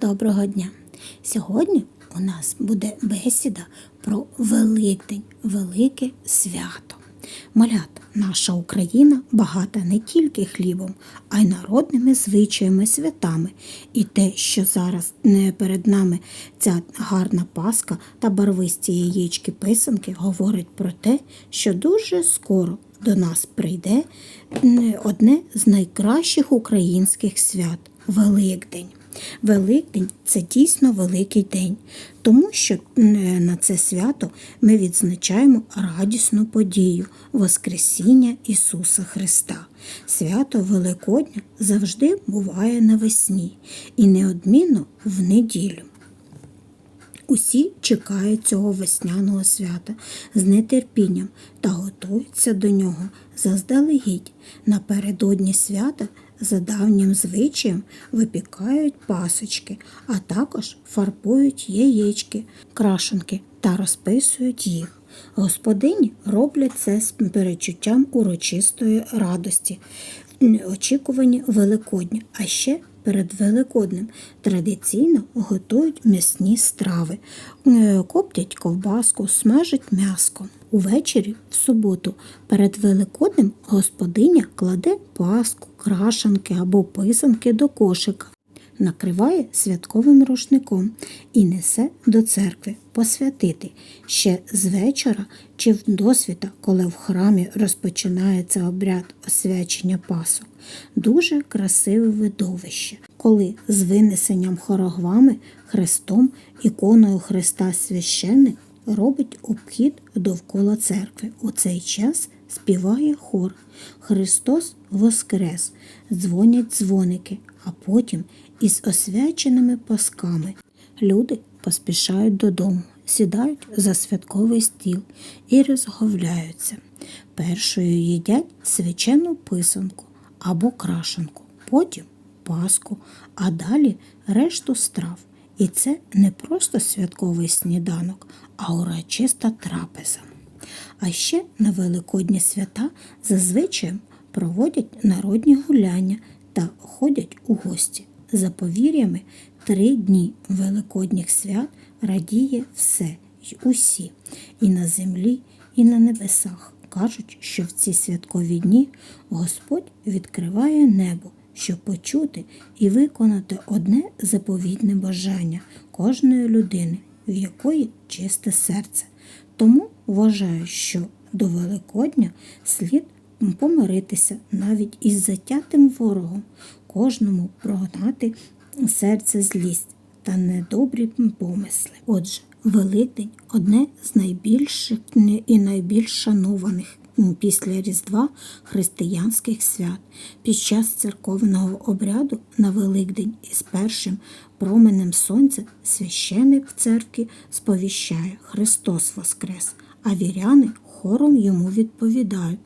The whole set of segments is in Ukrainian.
доброго дня! Сьогодні у нас буде бесіда про Великдень, велике свято. Малят, наша Україна багата не тільки хлібом, а й народними звичаями, святами. І те, що зараз не перед нами ця гарна паска та барвисті яєчки писанки, говорить про те, що дуже скоро до нас прийде одне з найкращих українських свят Великдень. Великдень це дійсно великий день, тому що на це свято ми відзначаємо радісну подію Воскресіння Ісуса Христа. Свято Великодня завжди буває навесні і неодмінно в неділю. Усі чекають цього весняного свята з нетерпінням та готуються до нього заздалегідь. Напередодні свята за давнім звичаєм випікають пасочки, а також фарбують яєчки, крашенки та розписують їх. Господині роблять це з перечуттям урочистої радості, очікувані Великодня, а ще перед Великоднем. Традиційно готують м'ясні страви, Е, коптять ковбаску, смажать м'яско. Увечері, в суботу, перед Великоднем господиня кладе паску, крашанки або писанки до кошика, накриває святковим рушником і несе до церкви посвятити ще з вечора чи в досвіта, коли в храмі розпочинається обряд освячення пасок. Дуже красиве видовище, коли з винесенням хорогвами, хрестом, іконою Христа священник робить обхід довкола церкви. У цей час співає хор Христос Воскрес, дзвонять дзвоники, а потім із освяченими пасками люди поспішають додому, сідають за святковий стіл і розговляються. Першою їдять свячену писанку або крашенку, потім паску, а далі решту страв. І це не просто святковий сніданок, а урочиста трапеза. А ще на Великодні свята зазвичай проводять народні гуляння та ходять у гості. За повір'ями, три дні Великодніх свят радіє все й усі, і на землі, і на небесах. Кажуть, що в ці святкові дні Господь відкриває небо, щоб почути і виконати одне заповідне бажання кожної людини, в якої чисте серце. Тому вважаю, що до Великодня слід помиритися навіть із затятим ворогом, кожному прогнати серце злість та недобрі помисли. Отже, Великдень одне з найбільших і найбільш шанованих після Різдва християнських свят. Під час церковного обряду на Великдень із першим променем сонця священик церкві сповіщає Христос Воскрес, а віряни хором йому відповідають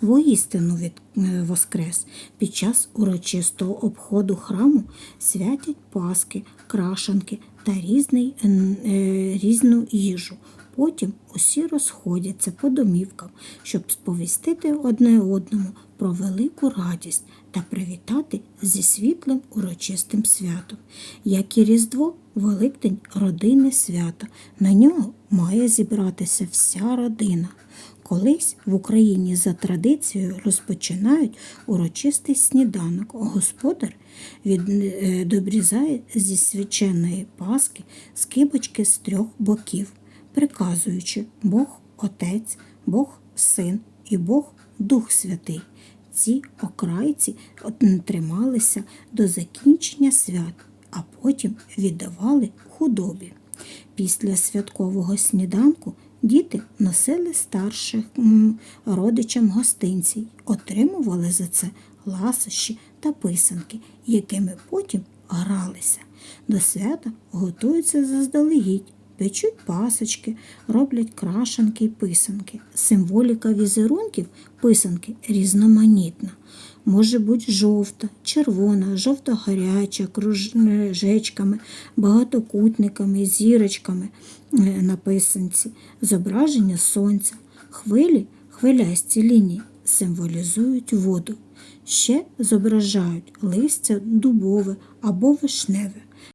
воістину від е, Воскрес. Під час урочистого обходу храму святять паски, крашанки та різний, е, різну їжу. Потім усі розходяться по домівкам, щоб сповістити одне одному про велику радість та привітати зі світлим урочистим святом. Як і Різдво, Великдень родинне свято. На нього має зібратися вся родина. Колись в Україні за традицією розпочинають урочистий сніданок. Господар від, е, добрізає зі свяченої паски скибочки з трьох боків, приказуючи Бог Отець, Бог Син і Бог Дух Святий. Ці окрайці трималися до закінчення свят, а потім віддавали худобі. Після святкового сніданку діти носили старших родичам гостинці, отримували за це ласощі та писанки, якими потім гралися. До свята готуються заздалегідь, печуть пасочки, роблять крашанки й писанки. Символіка візерунків писанки різноманітна. Може бути жовта, червона, жовто-гаряча, кружечками, багатокутниками, зірочками е, на писанці, зображення сонця, хвилі, хвилясті лінії символізують воду. Ще зображають листя дубове або вишневе.